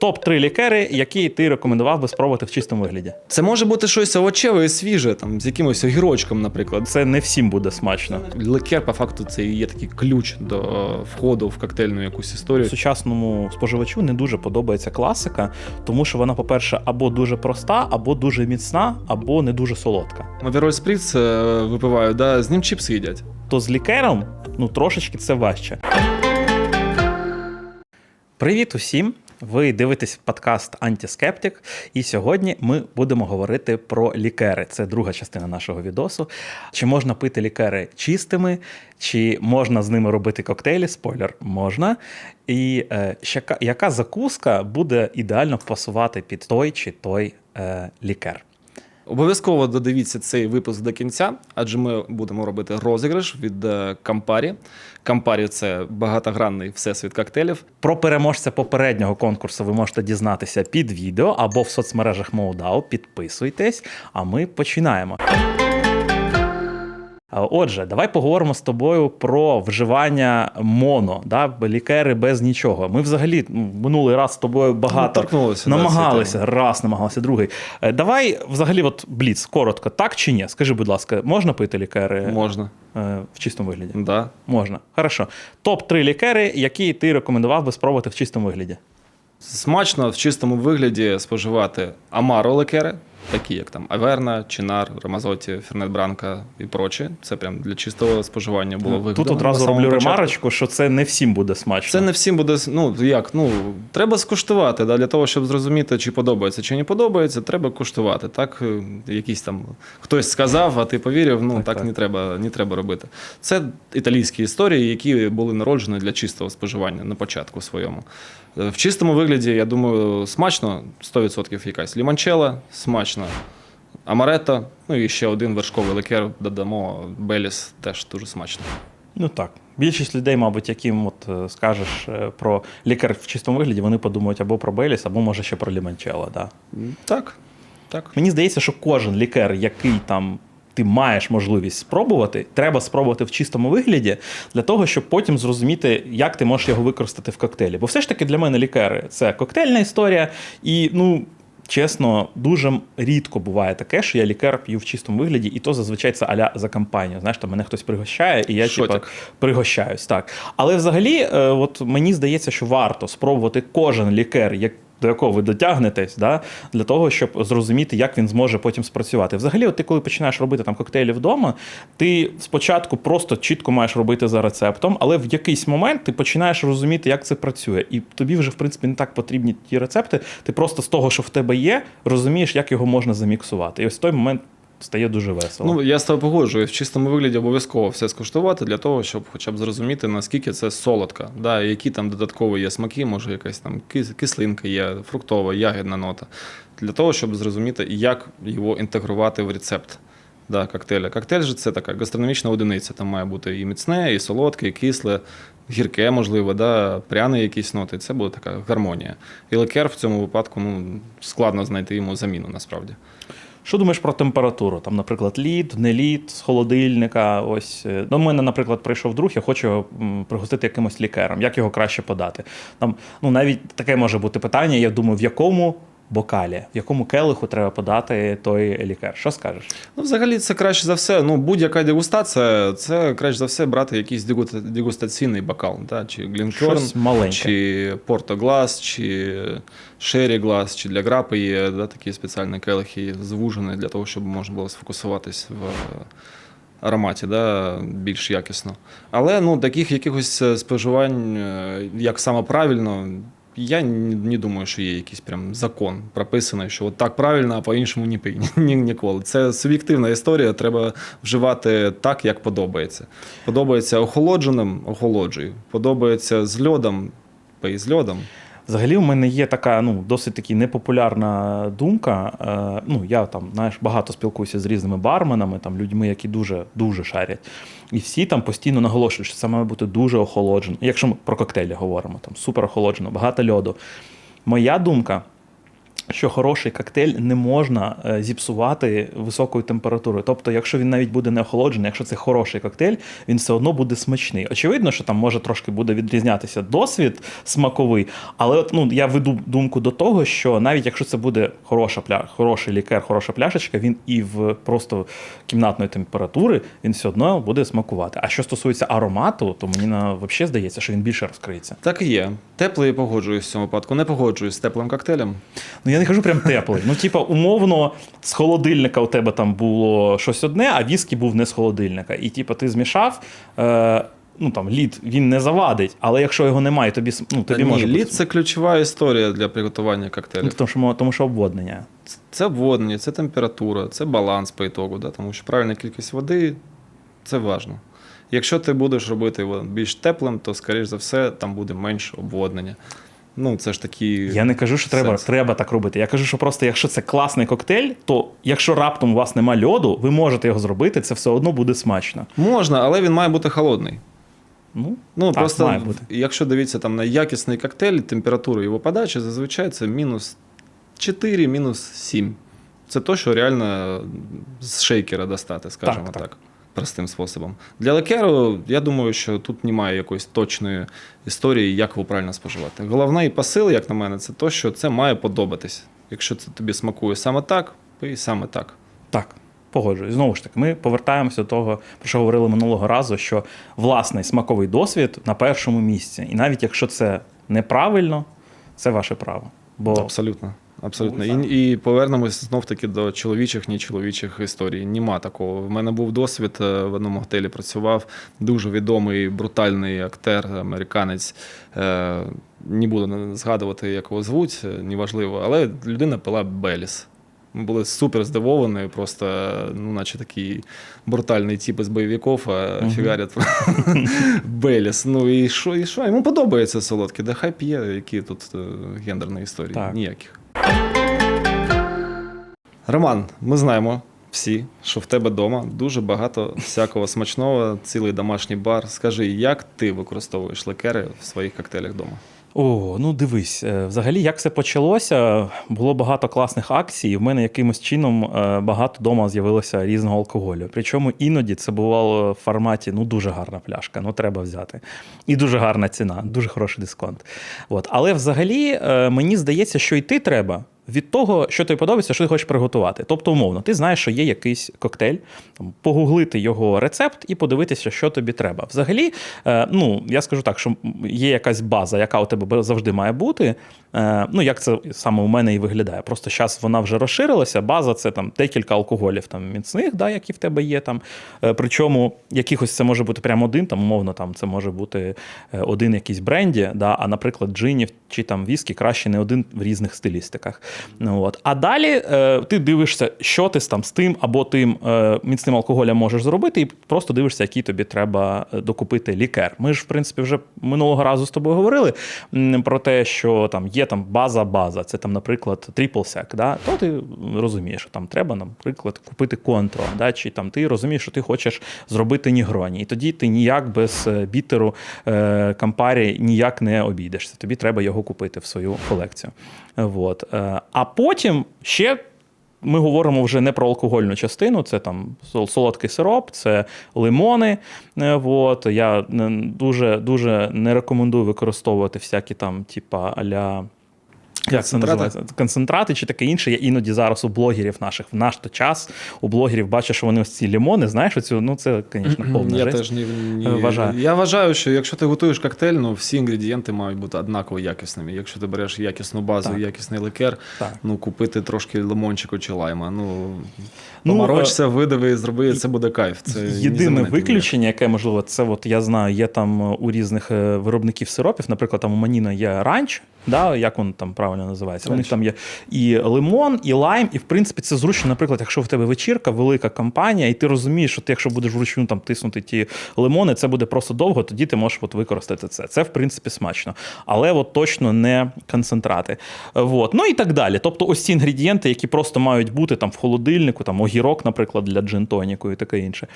Топ 3 лікери, які ти рекомендував би спробувати в чистому вигляді. Це може бути щось овочеве і свіже, там з якимось огірочком, наприклад. Це не всім буде смачно. Ликер, по факту, це і є такий ключ до входу в коктейльну якусь історію. Сучасному споживачу не дуже подобається класика, тому що вона, по-перше, або дуже проста, або дуже міцна, або не дуже солодка. Мавероль спріц е, випивають, да, з ним чіпси їдять. То з лікером ну трошечки це важче. Привіт усім! Ви дивитесь подкаст Антіскептик, і сьогодні ми будемо говорити про лікери. Це друга частина нашого відосу. Чи можна пити лікери чистими, чи можна з ними робити коктейлі? Спойлер, можна. І е, щака- яка закуска буде ідеально пасувати під той чи той е, лікер? Обов'язково додивіться цей випуск до кінця, адже ми будемо робити розіграш від Кампарі. Campari. Campari – це багатогранний всесвіт коктейлів. Про переможця попереднього конкурсу ви можете дізнатися під відео або в соцмережах Моудау. Підписуйтесь, а ми починаємо. Отже, давай поговоримо з тобою про вживання моно, да, лікери без нічого. Ми взагалі ну, минулий раз з тобою багато Ну, торкнулися, да, намагалися, раз намагалися, другий. Е, Давай взагалі, от бліц, коротко, так чи ні? Скажи, будь ласка, можна пити лікери Можна. е, в чистому вигляді? Да. Можна. Хорошо. Топ 3 лікери, які ти рекомендував би спробувати в чистому вигляді. Смачно в чистому вигляді споживати амаро ликери, такі як там Аверна, Чинар, Рамазоті, Фернет Бранка і прочі. Це прям для чистого споживання було вигідно. Тут одразу роблю початку. ремарочку, що це не всім буде смачно. Це не всім буде. Ну як, ну треба скуштувати. Да, для того, щоб зрозуміти, чи подобається, чи не подобається, треба куштувати. Так, е, якийсь там хтось сказав, а ти повірив. Ну Так, так, так. не треба, не треба робити. Це італійські історії, які були народжені для чистого споживання на початку своєму. В чистому вигляді, я думаю, смачно 100% якась ліманчела, смачно. Амаретто, ну і ще один вершковий ликер додамо Беліс, теж дуже смачно. Ну так. Більшість людей, мабуть, яким от е, скажеш е, про лікар в чистому вигляді, вони подумають або про Беліс, або може ще про ліманчело. Да. Так, так. Мені здається, що кожен лікер, який там. Ти маєш можливість спробувати, треба спробувати в чистому вигляді для того, щоб потім зрозуміти, як ти можеш його використати в коктейлі. Бо все ж таки для мене лікери це коктейльна історія, і ну. Чесно, дуже рідко буває таке, що я лікер п'ю в чистому вигляді, і то зазвичай це аля за компанію. Знаєш, там мене хтось пригощає, і я Шотик. пригощаюсь. Так. Але взагалі, е, от мені здається, що варто спробувати кожен лікер, як. До якого ви дотягнетесь, да, для того, щоб зрозуміти, як він зможе потім спрацювати. Взагалі, от ти коли починаєш робити там коктейлі вдома, ти спочатку просто чітко маєш робити за рецептом, але в якийсь момент ти починаєш розуміти, як це працює. І тобі вже, в принципі, не так потрібні ті рецепти. Ти просто з того, що в тебе є, розумієш, як його можна заміксувати. І ось в той момент стає дуже весело. Ну, я з тобою погоджуюсь, в чистому вигляді обов'язково все скуштувати для того, щоб хоча б зрозуміти, наскільки це солодка, да, які там додаткові є смаки, може якась там кислинка є, фруктова, ягідна нота. Для того, щоб зрозуміти, як його інтегрувати в рецепт. Да, коктейля. Коктейль же це така гастрономічна одиниця. Там має бути і міцне, і солодке, і кисле, гірке, можливо, да, пряне якісь ноти. Це буде така гармонія. І ликер в цьому випадку ну, складно знайти йому заміну насправді. Що думаєш про температуру? Там, наприклад, лід, не лід з холодильника. Ось е, до мене, наприклад, прийшов друг, я хочу його пригостити якимось лікером. Як його краще подати? Там, ну навіть таке може бути питання. Я думаю, в якому бокалі, в якому келиху треба подати той лікер? Що скажеш? Ну, взагалі, це краще за все. Ну, будь-яка дегустація, це краще за все брати якийсь дегу- дегустаційний бокал. Да? Чи Глінкорн, чи Порто-Глас, чи Шері Глас, чи для грапи є да, такі спеціальні келихи звужені для того, щоб можна було сфокусуватись в ароматі да, більш якісно. Але ну, таких якихось е, споживань, е, як саме правильно, я не думаю, що є якийсь прям закон прописаний, що от так правильно, а по-іншому ні, ні, ніколи. Це суб'єктивна історія, треба вживати так, як подобається. Подобається охолодженим, охолоджую. Подобається з льодом, пий з льодом. Взагалі, в мене є така ну досить таки непопулярна думка. Е, ну я там знаєш багато спілкуюся з різними барменами, там людьми, які дуже дуже шарять, і всі там постійно наголошують, що це має бути дуже охолоджено. Якщо ми про коктейлі говоримо, там супер охолоджено, багато льоду. Моя думка. Що хороший коктейль не можна е, зіпсувати високою температурою. Тобто, якщо він навіть буде не охолоджений, якщо це хороший коктейль, він все одно буде смачний. Очевидно, що там може трошки буде відрізнятися досвід смаковий, але от, ну, я веду думку до того, що навіть якщо це буде хороша пля... хороший лікер, хороша пляшечка, він і в просто кімнатної температури він все одно буде смакувати. А що стосується аромату, то мені на взагалі здається, що він більше розкриється. Так і є. Теплий погоджуюсь в цьому випадку. Не погоджуюсь з теплим коктейлем. Ну я не кажу прям теплий. Ну, типа, умовно, з холодильника у тебе там було щось одне, а віскі був не з холодильника. І типа ти змішав. Е... Ну там лід він не завадить, але якщо його немає, тобі ну, тобі Ні, може бути лід це ключова історія для приготування Ну, тому, що, тому що обводнення. Це обводнення, це температура, це баланс по ітогу, да? тому що правильна кількість води це важливо. Якщо ти будеш робити його більш теплим, то, скоріш за все, там буде менше обводнення. Ну, це ж такі. Я не кажу, що треба, Сенс. треба так робити. Я кажу, що просто якщо це класний коктейль, то якщо раптом у вас нема льоду, ви можете його зробити, це все одно буде смачно. Можна, але він має бути холодний. Ну, Ну, Так, просто має бути. якщо дивитися там на якісний коктейль, температура його подачі зазвичай це мінус 4, мінус 7. Це то, що реально з шейкера достати, скажімо Так, так, так. Простим способом. Для ликеру, я думаю, що тут немає якоїсь точної історії, як його правильно споживати. Головний посил, як на мене, це то, що це має подобатись. Якщо це тобі смакує саме так, пий саме так. Так, погоджуюсь. Знову ж таки, ми повертаємося до того, про що говорили минулого разу, що власний смаковий досвід на першому місці. І навіть якщо це неправильно, це ваше право. Бо Абсолютно. Абсолютно. Ну, І, і повернемось знов таки до чоловічих, нечоловічих історій. Нема такого. В мене був досвід е, в одному готелі. Працював дуже відомий брутальний актер, американець. Е, Не буду згадувати, як його звуть, е, неважливо, але людина пила Беліс. Ми були супер здивовані, просто, ну, наче такий брутальний тип із бойовиків, а Мгм. фігарять Беліс. Ну і що, і що? Йому подобається солодке, да хай п'є, які тут гендерні історії. Так. Ніяких. Роман, ми знаємо всі, що в тебе вдома дуже багато всякого смачного, цілий домашній бар. Скажи, як ти використовуєш ликери в своїх коктейлях вдома? О, ну дивись, е, взагалі, як це почалося, було багато класних акцій. і В мене якимось чином е, багато вдома з'явилося різного алкоголю. Причому іноді це бувало в форматі ну дуже гарна пляшка, ну треба взяти. І дуже гарна ціна, дуже хороший дисконт. От. Але взагалі е, мені здається, що йти треба. Від того, що тобі подобається, що ти хочеш приготувати. Тобто, умовно, ти знаєш, що є якийсь коктейль, погуглити його рецепт і подивитися, що тобі треба. Взагалі, е, ну я скажу так, що є якась база, яка у тебе завжди має бути. Е, ну, як це саме у мене і виглядає. Просто зараз вона вже розширилася. База це там декілька алкоголів там міцних, да, які в тебе є там. Е, причому якихось це може бути прямо один, там, умовно, там це може бути один якийсь бренді, да, а, наприклад, джинів чи там віскі краще не один в різних стилістиках. Ну, от. А далі е, ти дивишся, що ти там з тим або тим е, міцним алкоголем можеш зробити, і просто дивишся, який тобі треба е, докупити лікер. Ми ж, в принципі, вже минулого разу з тобою говорили про те, що там є там база-база, це там, наприклад, sec, да? то ти розумієш, що там треба, наприклад, купити контро, да? чи там ти розумієш, що ти хочеш зробити нігроні. І тоді ти ніяк без е, бітеру е, кампарі ніяк не обійдешся. Тобі треба його купити в свою колекцію. Вот. Е, А потім ще. Ми говоримо вже не про алкогольну частину, це там сол- солодкий сироп, це лимони. От. Вот. Я е, дуже, дуже не рекомендую використовувати всякі там, типа аля. Як це називається? Концентрати чи таке інше. Я іноді зараз у блогерів наших в наш то час у блогерів бачу, що вони ось ці лімони, знаєш, оцю, ну це, звісно, повна Я жесть. теж ні, ні, Е, вважаю. Я вважаю, що якщо ти готуєш коктейль, ну всі інгредієнти мають бути однаково якісними. Якщо ти береш якісну базу, Так. якісний ликер, Так. ну купити трошки лимончику чи лайма. Ну, Ну, поморочся, видави, зроби, це буде кайф. Це Єдине виключення, яке можливо, це от я знаю, є там у різних е, виробників сиропів. Наприклад, там у Маніна є ранч, да, як він там правильно називається. У них там є і лимон, і лайм, і в принципі це зручно. Наприклад, якщо в тебе вечірка, велика компанія, і ти розумієш, що ти, якщо будеш вручну там тиснути ті лимони, це буде просто довго, тоді ти можеш от використати це. Це в принципі смачно, але от точно не концентрати. Вот. Ну і так далі. Тобто, ось ці інгредієнти, які просто мають бути там в холодильнику, там огірок, наприклад, для джин-тоніку і таке інше.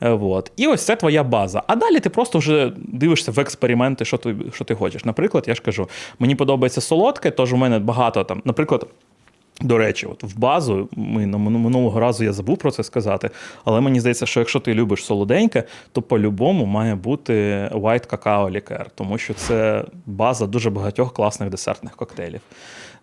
Вот. І ось це твоя база. А далі ти просто вже дивишся в експерименти, що ти, що ти хочеш. Наприклад, я ж кажу, мені подобається солодке, тож мене багато там, наприклад. До речі, от в базу ми минулого разу я забув про це сказати, але мені здається, що якщо ти любиш солоденьке, то по-любому має бути white какао лікер, тому що це база дуже багатьох класних десертних коктейлів.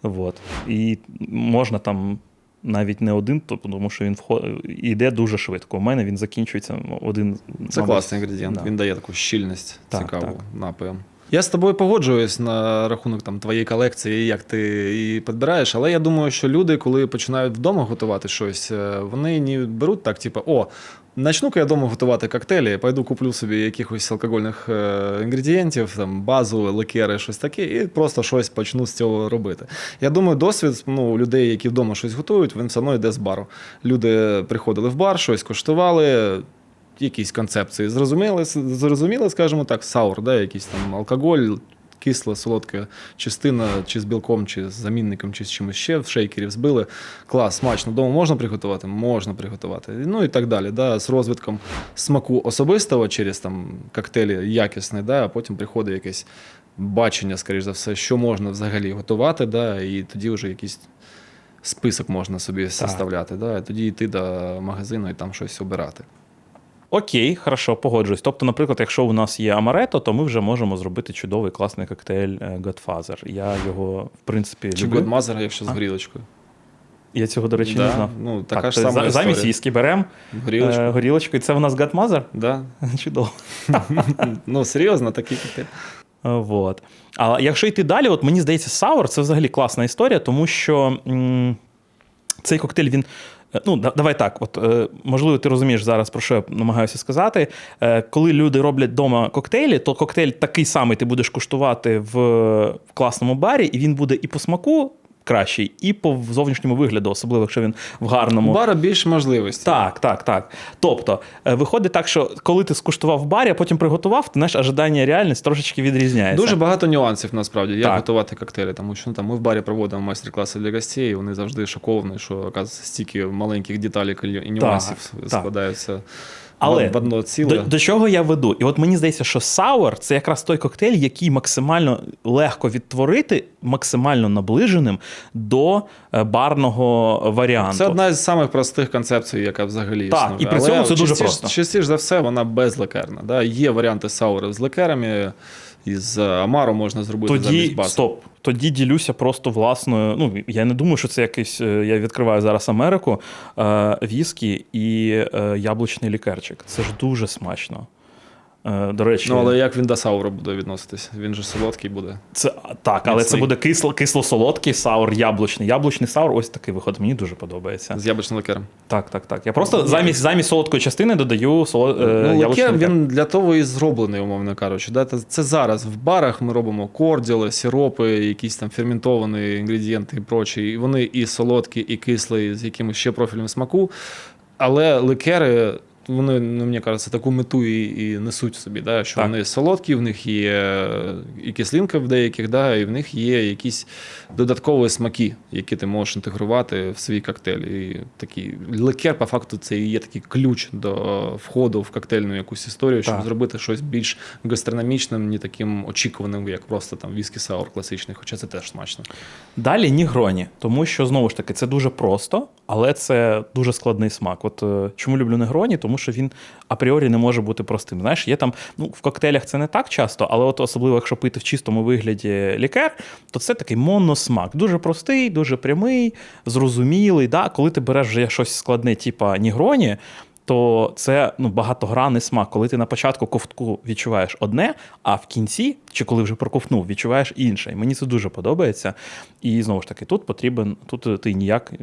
От. І можна там навіть не один, тому що він вход... йде дуже швидко. У мене він закінчується один. Це мабуть, класний інгредієнт. да. Він дає таку щільність Так, цікаву так. напоям. Я з тобою погоджуюсь на рахунок там твоєї колекції, як ти її підбираєш, але я думаю, що люди, коли починають вдома готувати щось, е, вони не беруть так, типу, о, начну-ка я вдома готувати коктейлі, пойду куплю собі якихось алкогольних е, інгредієнтів, там базу, ликери, щось таке, і просто щось почну з цього робити. Я думаю, досвід ну, людей, які вдома щось готують, він все одно йде з бару. Люди приходили в бар, щось коштували, якісь концепції зрозуміли, зрозуміли, скажімо так, саур, да, якийсь там алкоголь, кисла, солодка частина, чи з білком, чи з замінником, чи з чимось ще в шейкері збили. Клас, смачно. Вдома можна приготувати? Можна приготувати. Ну і так далі. Да, з розвитком смаку особистого через там коктейлі якісний, да, а потім приходить якесь бачення, скоріш за все, що можна взагалі готувати, да, і тоді вже якийсь. Список можна собі составляти, да, і тоді йти до магазину і там щось обирати. Окей, хорошо, погоджуюсь. Тобто, наприклад, якщо у нас є амарето, то ми вже можемо зробити чудовий класний коктейль е, Godfather. Я його, в принципі, Чи люблю. Годмазер, якщо з А? горілочкою. Я цього, до речі, Да, не знав. Ну, така так, ж сама за- замість історія. віскі беремо Горілочку. е, горілочку, і це у нас Godmother? Да. Чудово. ну, серйозно, такий коктейль. Е, Вот. А якщо йти далі, от мені здається, саур це взагалі класна історія, тому що м, цей коктейль він. Е, Ну, да- давай так. От, е, можливо, ти розумієш зараз, про що я намагаюся сказати. Е, коли люди роблять вдома коктейлі, то коктейль такий самий ти будеш куштувати в класному барі, і він буде і по смаку кращий, і по зовнішньому вигляду, особливо якщо він в гарному. У бара більше можливостей. Так, так, так. Тобто, е, виходить так, що коли ти скуштував в барі, а потім приготував, то знаєш, ожидання реальність трошечки відрізняється. Дуже багато нюансів насправді, як Так. готувати коктейлі, тому що ну, там, ми в барі проводимо майстер-класи для гостей, і вони завжди шоковані, що оказується, стільки маленьких деталей і нюансів так. складаються Але в одно ціле. До, до чого я веду? І от мені здається, що сауер це якраз той коктейль, який максимально легко відтворити, максимально наближеним до е, барного варіанту. Це одна з самих простих концепцій, яка взагалі Так, існує. і при цьому це дуже частіше- просто. Частіше за все, вона безлекерна. Да? Є варіанти саури з лекерами, із Амару можна зробити Тоді замість басу. стоп. Тоді ділюся просто власною. Ну я не думаю, що це якийсь. е, Я відкриваю зараз Америку, е, віскі і е, яблучний лікерчик. Це ж дуже смачно. Е, до речі, Ну, але як він до сауру буде відноситись? Він же солодкий буде. Це так, але це буде кисло, кисло-солодкий саур, яблучний. Яблучний саур, ось такий виходить. Мені дуже подобається. З яблучним ликером. Так, так, так. Я просто замість, замість солодкої частини додаю соло, е, Ну, яблучний ликер, він для того і зроблений, умовно кажучи. Да? Це- Це зараз в барах ми робимо корділи, сиропи, якісь там ферментовані інгредієнти і прочі. І вони і солодкі, і кислі, з якимось ще профілем смаку. Але ликери. Вони, ну, мені кажеться, таку мету і, і несуть в собі, да? що Так. вони солодкі, в них є і кислинка в деяких, да? і в них є якісь додаткові смаки, які ти можеш інтегрувати в свій коктейль. І такий ликер, по факту, це і є такий ключ до входу в коктейльну якусь історію, щоб Так. зробити щось більш гастрономічним, не таким очікуваним, як просто там віскі саур класичний, хоча це теж смачно. Далі нігроні, тому що знову ж таки це дуже просто, але це дуже складний смак. От е, чому люблю негроні? Тому що він апріорі не може бути простим. Знаєш, є там, ну в коктейлях це не так часто, але от особливо, якщо пити в чистому вигляді лікер, то це такий моносмак. Дуже простий, дуже прямий, зрозумілий. Да? Коли ти береш вже щось складне, типа нігроні. То це ну, багатогранний смак, коли ти на початку ковтку відчуваєш одне, а в кінці, чи коли вже проковтнув, відчуваєш інше. І мені це дуже подобається. І знову ж таки, тут потрібен, тут ти ніяк е,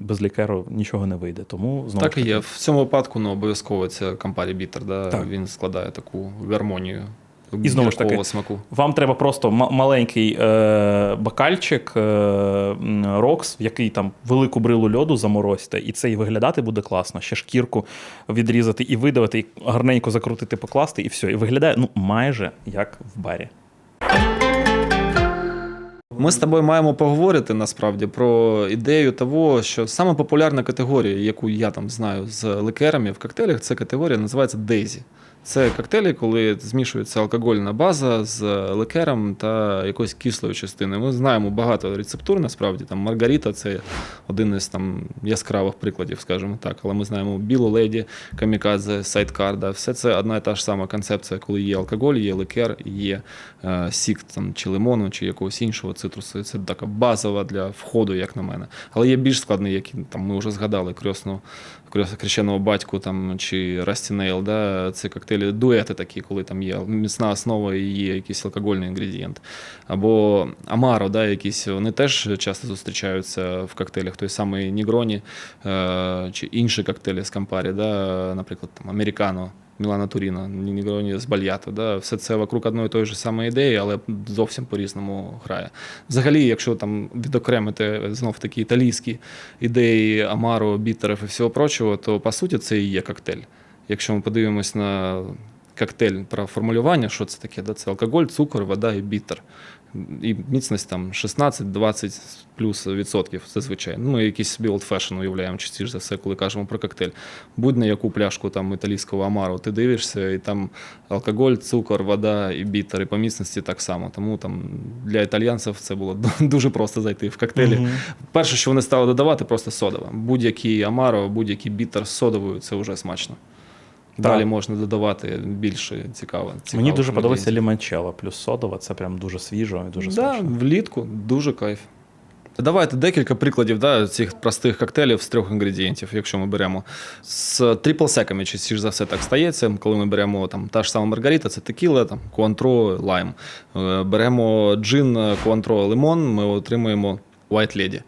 без лікеру нічого не вийде. Тому знову так і є. В цьому випадку ну, обов'язково це Campari Bitter, да? Так. він складає таку гармонію. І знову ж таки, смаку. Вам треба просто ма- маленький е, бокальчик е, Рокс, в який там велику брилу льоду заморозьте, і це і виглядати буде класно. Ще шкірку відрізати і видавити, і гарненько закрутити, покласти, і все. І виглядає ну майже як в барі. Ми з тобою маємо поговорити насправді про ідею того, що саме популярна категорія, яку я там знаю з ликерами в коктейлях, це категорія називається Дейзі. Це коктейлі, коли змішується алкогольна база з ликером та якоюсь кислою частиною. Ми знаємо багато рецептур, насправді там Маргарита це один із там яскравих прикладів, скажімо так. Але ми знаємо білу леді, камікадзе, сайдкар. Да. Все це одна і та ж сама концепція, коли є алкоголь, є ликер, є е, сік там, чи лимону, чи якогось іншого цитрусу. Це така базова для входу, як на мене. Але є більш складний, які там ми вже згадали крьосну, крьос- крещеного батьку там, чи Растінейл. Да. Це коктейлі дуети такі, коли там є міцна основа і є якийсь алкогольний інгредієнт. Або Амаро, да, якісь, вони теж часто зустрічаються в коктейлях. Той самий Нігроні е, чи інші коктейлі з Кампарі, да, наприклад, там, Американо. Мілана Туріно, Нігроні з Бальято. Да? Все це вокруг одної і тої ж самої ідеї, але зовсім по-різному грає. Взагалі, якщо там відокремити знов такі італійські ідеї Амаро, бітерів і всього прочого, то по суті це і є коктейль. Якщо ми подивимось на коктейль про формулювання, що це таке? Да? Це алкоголь, цукор, вода і бітер. І міцність там 16-20 плюс відсотків зазвичай. Ну, ми якийсь собі old fashion уявляємо частіше за все, коли кажемо про коктейль. Будь на яку пляшку там італійського амару ти дивишся, і там алкоголь, цукор, вода і бітер, і по міцності так само. Тому там для італійців це було дуже просто зайти в коктейлі. Мгм. Перше, що вони стали додавати, просто содова. Будь-який амаро, будь-який бітер з содовою це вже смачно. Да. Далі можна додавати більше цікаво. Мені дуже подобається інгредієнтів. плюс содова, це прям дуже свіжо і дуже да, смачно. влітку дуже кайф. Давайте декілька прикладів да, цих простих коктейлів з трьох інгредієнтів, якщо ми беремо з трипл-секами, частіше за все так стається. Коли ми беремо там та ж сама Маргарита, це текіла, там Куантро, лайм. Е, Беремо джин Куантро лимон, ми отримуємо White Lady.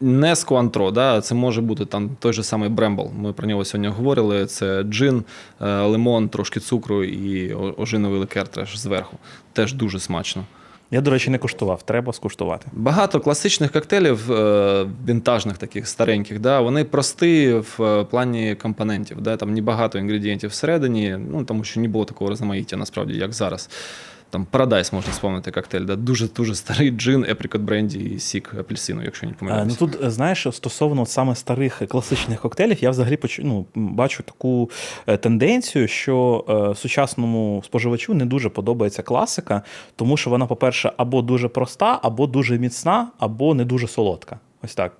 Не з Куантро, да, це може бути там той же самий Брембл. Ми про нього сьогодні говорили. Це джин, е, лимон, трошки цукру і ожиновий ликер теж зверху. Теж дуже смачно. Я, до речі, не куштував, треба скуштувати. Багато класичних коктейлів, е, вінтажних таких стареньких, да, вони прості в е, плані компонентів. Да, там небагато інгредієнтів всередині, ну тому що не було такого розмаїття, насправді, як зараз. Там Paradise можна вспомнити коктейль, да, дуже дуже старий джин, еприкот бренді і сік апельсину, якщо не Е, помиляюсь. Ну тут е, знаєш, стосовно саме старих класичних коктейлів, я взагалі поч... ну, бачу таку е, тенденцію, що е, сучасному споживачу не дуже подобається класика, тому що вона, по-перше, або дуже проста, або дуже міцна, або не дуже солодка. Ось так.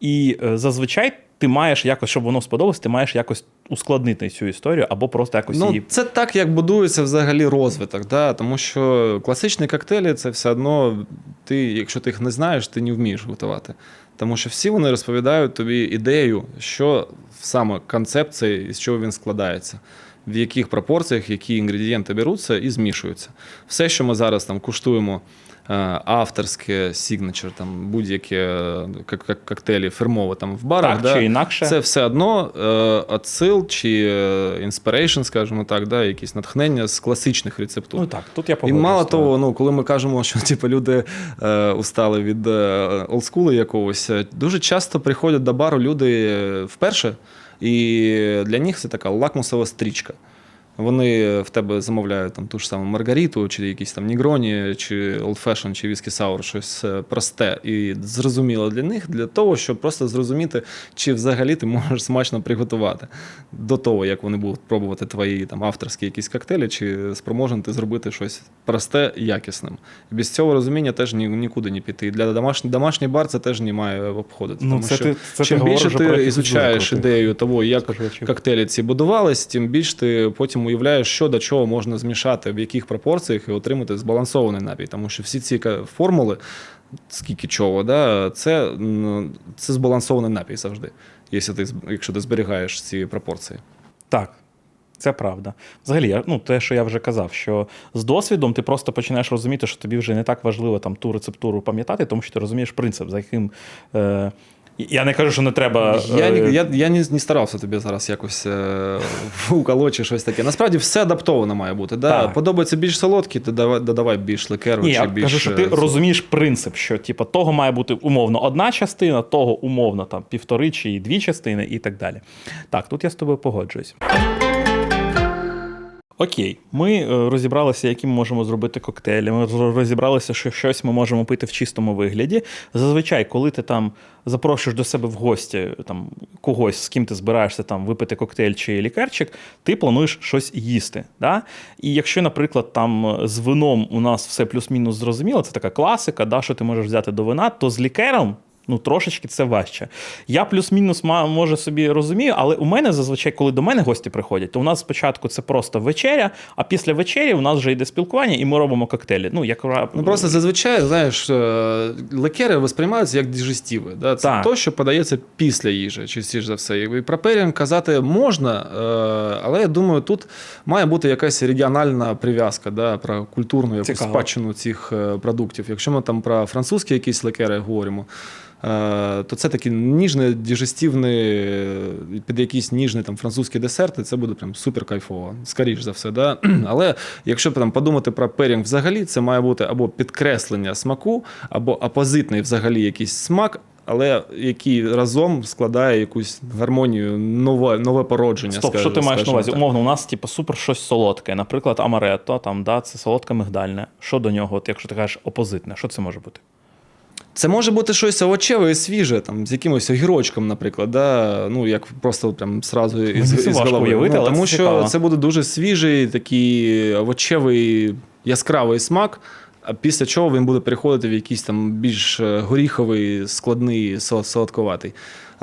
І е, зазвичай ти маєш якось, щоб воно сподобалось, ти маєш якось ускладнити цю історію, або просто якось Ну, її. це так, як будується взагалі розвиток, да? тому що класичні коктейлі це все одно, ти, якщо ти їх не знаєш, ти не вмієш готувати. Тому що всі вони розповідають тобі ідею, що саме концепція, і з чого він складається, в яких пропорціях які інгредієнти беруться і змішуються. Все, що ми зараз там куштуємо. Е, Авторське, сігнечер, там будь-які е, кок- кок- коктейлі фірмові там в барах. Так да, чи інакше. Це все одно е, отсил чи інспірейшн, скажімо так, да, якісь натхнення з класичних рецептур. Ну так, тут я І мало того, ну коли ми кажемо, що типу, люди е, устали від олдскулу якогось, дуже часто приходять до бару люди вперше, і для них це така лакмусова стрічка. Вони в тебе замовляють там ту ж саму Маргариту, чи якісь там Нігроні, чи Old Fashion, чи Whisky Sour, щось е, просте і зрозуміло для них, для того, щоб просто зрозуміти, чи взагалі ти можеш смачно приготувати до того, як вони будуть пробувати твої там авторські якісь коктейлі, чи спроможен ти зробити щось просте і якісним. Без цього розуміння теж ні, нікуди не піти. І для домашній домашній бар це теж не має обходити. Ну, тому це що ти- це чим говориш більше ти ізучаєш ідею того, як коктейлі ці будувались, тим більш ти потім уявляєш, що до чого можна змішати, в яких пропорціях і отримати збалансований напій. Тому що всі ці формули, скільки чого, да, це, це збалансований напій завжди, якщо ти, якщо ти зберігаєш ці пропорції. Так. Це правда. Взагалі, ну, те, що я вже казав, що з досвідом ти просто починаєш розуміти, що тобі вже не так важливо там ту рецептуру пам'ятати, тому що ти розумієш принцип, за яким. Е, я не кажу, що не треба. Я, е, я, я не, не старався тобі зараз якось е, уколоть чи щось таке. Насправді все адаптовано має бути. Да? Так. Подобається більш солодкий, то давай, додавай більш ликеру Ні, чи я більш. кажу, що ти е, розумієш принцип, що типу, того має бути умовно одна частина, того умовно там півтори чи дві частини і так далі. Так, тут я з тобою погоджуюсь. Окей, ми е, розібралися, які ми можемо зробити коктейлі. Ми розібралися, що щось ми можемо пити в чистому вигляді. Зазвичай, коли ти там запрошуєш до себе в гості там когось, з ким ти збираєшся там випити коктейль чи лікарчик, ти плануєш щось їсти. Да? І якщо, наприклад, там е, з вином у нас все плюс-мінус зрозуміло, це така класика, да, що ти можеш взяти до вина, то з лікером. Ну, трошечки це важче. Я плюс-мінус може собі розумію, але у мене зазвичай, коли до мене гості приходять, то у нас спочатку це просто вечеря, а після вечері у нас вже йде спілкування, і ми робимо коктейлі. Ну, як Ну просто зазвичай, знаєш, е, ликери сприймаються як діжестиви. Да? Це Так. то, що подається після їжі, частіше за все. І про перінг казати можна, е, але я думаю, тут має бути якась регіональна прив'язка, да? про культурну якусь Цікаво. спадщину цих е, продуктів. Якщо ми там про французькі якісь ликери говоримо. Е, То це такі ніжні, діжестивні, е, під якісь ніжні там французькі десерти, це буде прям супер кайфово, скоріш за все. Да? Але якщо там подумати про перінг взагалі, це має бути або підкреслення смаку, або опозитний взагалі якийсь смак, але який разом складає якусь гармонію, нове, нове породження. Стоп, скаж- що ти маєш на увазі? так. Умовно, у нас типу, супер щось солодке. Наприклад, амаретто, там, да, це солодке мигдальне. Що до нього, от, якщо ти кажеш опозитне, що це може бути? Це може бути щось овочеве і свіже, там, з якимось огірочком, наприклад, да? ну, як просто прям сразу із, із важко голови. уявити, ну, але тому це що цікаво. це буде дуже свіжий, такий овочевий, яскравий смак. А після чого він буде переходити в якийсь там більш е, горіховий, складний, солодковатий. солодкуватий.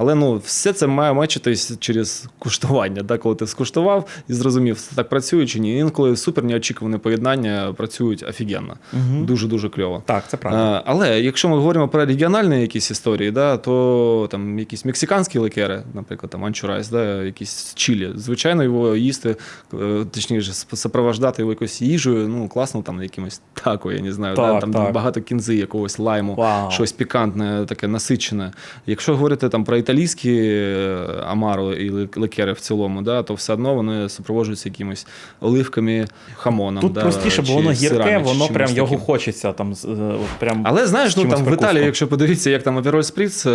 Але ну, все це має мечитись через куштування. Да? Коли ти скуштував і зрозумів, це так працює чи ні. Інколи супер неочікувані поєднання працюють офігенно. Угу. Дуже-дуже кльово. Так, це правда. А, але якщо ми говоримо про регіональні якісь історії, да, то там якісь мексиканські ликери, наприклад, там анчурайс, да, якісь з Чилі, звичайно, його їсти, е, точніше, супровождати його якоюсь їжею, ну класно, там якимось тако, я не знаю, да, там так. багато кінзи, якогось лайму, Вау. щось пікантне, таке насичене. Якщо говорити там про італійські е, амаро і ли- ликери в цілому, да, то все одно вони супроводжуються якимось оливками, хамоном. Тут да, простіше, бо воно гірке, сирами, воно прям його таким. хочеться. Там, е, от прям Але знаєш, ну там в. Італії, якщо подивитися, як там Апероль Спріц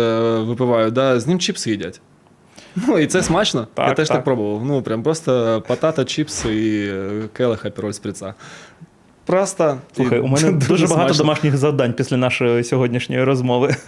випивають, да, з ним чіпси їдять. Ну і це смачно. Так, Я теж так. так. пробував. Ну, прям просто патата, чіпси і е, келих Апероль Спріца. Просто. і у мене дуже багато смачно. домашніх завдань після нашої сьогоднішньої розмови.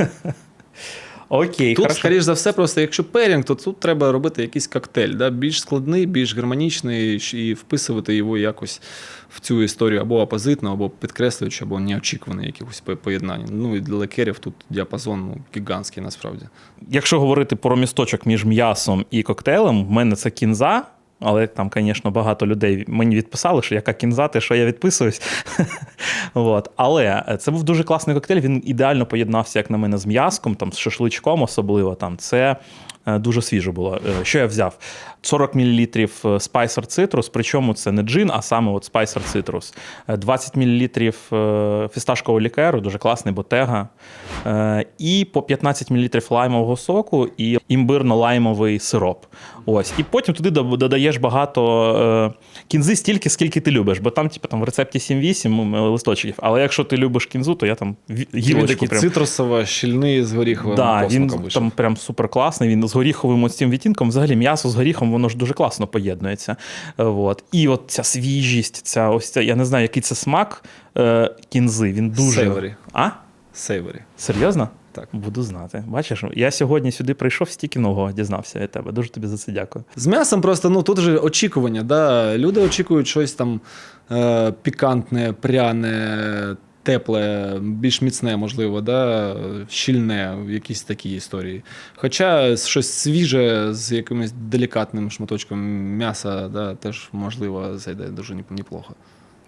Окей, Тут, хорошо. скоріш за все, просто якщо перінг, то тут треба робити якийсь коктейль, да? більш складний, більш гармонічний, і вписувати його якось в цю історію або опозитно, або підкреслюючи, або неочікуваний якихось поєднання. Ну і для лекерів тут діапазон ну, гігантський насправді. Якщо говорити про місточок між м'ясом і коктейлем, в мене це кінза. Але там, звісно, багато людей мені відписали, що яка кінза, ти що я відписуюсь. Але це був дуже класний коктейль. Він ідеально поєднався, як на мене, з м'язком, там, з шашличком особливо. Там. Це е, дуже свіже було. Е, Що я взяв? 40 мл Spicer Citrus, причому це не джин, а саме от Spicer Citrus. Е, 20 мл е, фісташкового лікеру, дуже класний ботега. Е, І по 15 мл лаймового соку і імбирно-лаймовий сироп. Ось. І потім туди додаєш багато е, кінзи стільки, скільки ти любиш, бо там, типу, там в рецепті 7-8 листочків. Але якщо ти любиш кінзу, то я там гілочку прям. цитрусово, щільний з горіховим Да, він там прям супер класний. Він з горіховим ось цим відтінком. Взагалі м'ясо з горіхом, воно ж дуже класно поєднується. От. І от ця свіжість, ця ось ця, я не знаю, який це смак е, кінзи. Він дуже. Севері. А? Сейвері. Серйозно? Так. Буду знати. Бачиш, я сьогодні сюди прийшов, стільки нового дізнався від тебе. Дуже тобі за це дякую. З м'ясом просто ну тут же очікування. Да? Люди очікують щось там е, пікантне, пряне, тепле, більш міцне, можливо, да? щільне, якісь такі історії. Хоча щось свіже з якимось делікатним шматочком м'яса, да, теж можливо зайде дуже неплохо.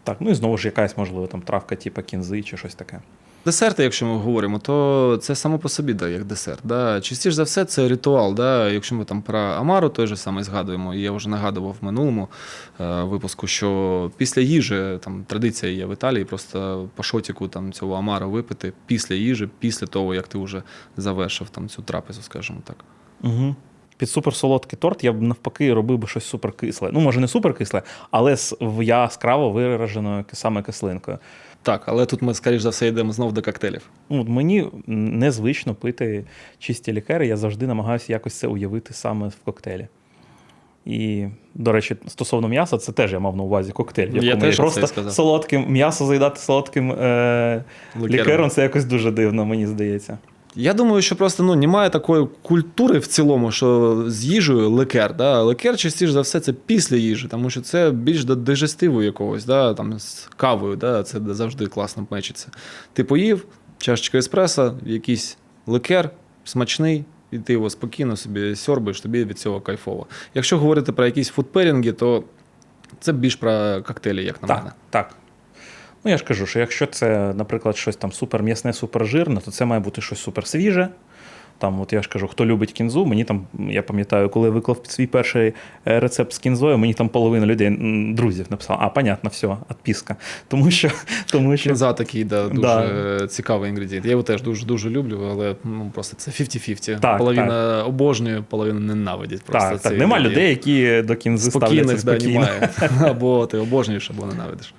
Так, ну і знову ж якась, можливо, там травка, типу кінзи чи щось таке. Десерти, якщо ми говоримо, то це само по собі да, як десерт. Да. Частіше за все, це ритуал. Да. Якщо ми там про Амару той же самий згадуємо, і я вже нагадував в минулому е, випуску, що після їжі там традиція є в Італії, просто по шотіку там, цього Амару випити після їжі, після того, як ти вже завершив там цю трапезу, скажімо так. Угу. Під суперсолодкий торт я б навпаки робив би щось суперкисле. Ну, може, не суперкисле, але з яскраво вираженою саме кислинкою. Так, але тут ми, скоріш за все, йдемо знов до коктейлів. Ну, мені незвично пити чисті лікери, я завжди намагаюся якось це уявити саме в коктейлі. І, до речі, стосовно м'яса, це теж я мав на увазі коктейль. Я теж просто солодким м'ясо заїдати солодким е- Лікером. лікером, це якось дуже дивно, мені здається. Я думаю, що просто ну, немає такої культури в цілому, що з їжею лекер. Да? Лекер частіше за все це після їжі, тому що це більш до дежестиву якогось, да? там, з кавою, да? це завжди класно мечиться. Ти поїв, чашечка еспресо, якийсь лекер смачний, і ти його спокійно собі сьорбиш, тобі від цього кайфово. Якщо говорити про якісь фудперінги, то це більш про коктейлі, як на так, мене. так. Ну, я ж кажу, що якщо це, наприклад, щось там супер м'ясне, супер то це має бути щось супер свіже. Там, от я ж кажу, хто любить кінзу, мені там, я пам'ятаю, коли я виклав свій перший е, рецепт з кінзою, мені там половина людей, друзів, написала, а, понятно, все, відписка. Тому що, тому що Кінза такий, да, дуже Да. цікавий інгредієнт. Я його теж дуже дуже люблю, але ну просто це 50-50. Так, половина обожнює, половина ненавидить. Просто так, так, нема людей, які до кінзи ставляться спокійних да, немає. Або ти обожнюєш, або ненавидиш.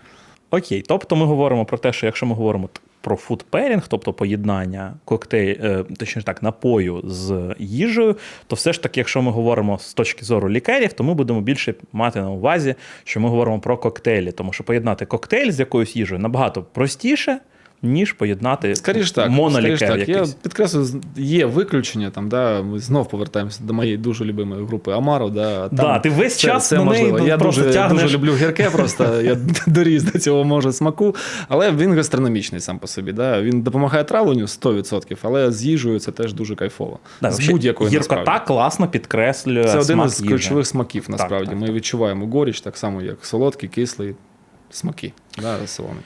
Окей, тобто ми говоримо про те, що якщо ми говоримо про pairing, тобто поєднання коктейль, е, точніше так, напою з їжею, то все ж таки, якщо ми говоримо з точки зору лікарів, то ми будемо більше мати на увазі, що ми говоримо про коктейлі, тому що поєднати коктейль з якоюсь їжею набагато простіше, ніж поєднати Скоріше так. монолікер так. Я підкреслю, є виключення. Там, да, ми знов повертаємося до моєї дуже любимої групи Амаро. Да, там Да, ти весь час на неї Я просто дуже, тягнеш. дуже люблю гірке, просто я доріс до цього може смаку. Але він гастрономічний сам по собі. Да. Він допомагає травленню 100%, але з їжею це теж дуже кайфово. Да, з будь-якою гіркота класно підкреслює Це один із їжі. ключових смаків, насправді. так, Ми так. відчуваємо горіч, так само, як солодкий, кислий смаки. Да, солоний.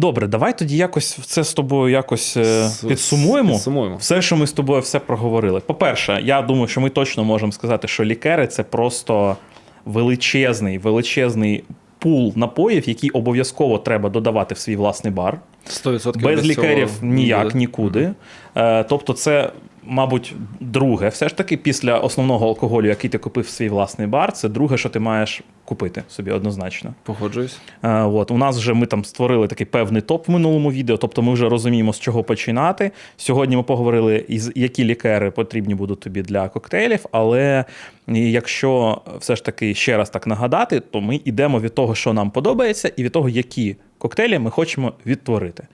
Добре, давай тоді якось це з тобою якось е, підсумуємо. підсумуємо. Все, що ми з тобою все проговорили. По-перше, я думаю, що ми точно можемо сказати, що лікери це просто величезний, величезний пул напоїв, які обов'язково треба додавати в свій власний бар. 100% Без без лікарів ніяк нікуди. Е, тобто, це, мабуть, друге, все ж таки, після основного алкоголю, який ти купив в свій власний бар, це друге, що ти маєш купити собі однозначно. Погоджуюсь. Е, От, у нас вже ми там створили такий певний топ в минулому відео, тобто ми вже розуміємо, з чого починати. Сьогодні ми поговорили, із які лікери потрібні будуть тобі для коктейлів. Але якщо все ж таки ще раз так нагадати, то ми йдемо від того, що нам подобається, і від того, які коктейлі ми хочемо відтворити.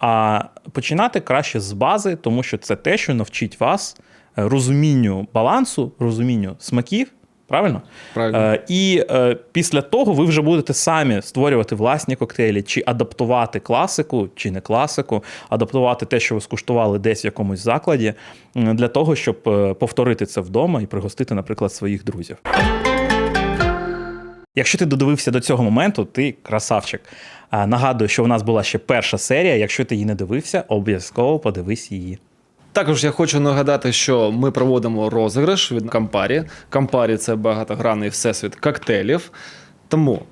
А починати краще з бази, тому що це те, що навчить вас е, розумінню балансу, розумінню смаків. Правильно? Правильно. Е, і е, після того ви вже будете самі створювати власні коктейлі, чи адаптувати класику, чи не класику, адаптувати те, що ви скуштували десь в якомусь закладі, для того, щоб е, повторити це вдома і пригостити, наприклад, своїх друзів. Якщо ти додивився до цього моменту, ти красавчик. А, Нагадую, що у нас була ще перша серія. Якщо ти її не дивився, обов'язково подивись її. Також я хочу нагадати, що ми проводимо розіграш від Кампарі. Кампарі це багатогранний всесвіт коктейлів. Тому,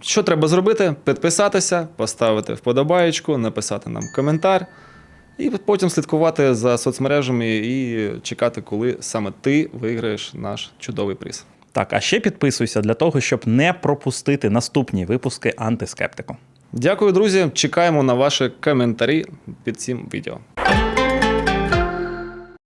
що треба зробити? Підписатися, поставити вподобаєчку, написати нам коментар. І потім слідкувати за соцмережами і чекати, коли саме ти виграєш наш чудовий приз. Так, а ще підписуйся для того, щоб не пропустити наступні випуски антискептику. Дякую, друзі. Чекаємо на ваші коментарі під цим відео.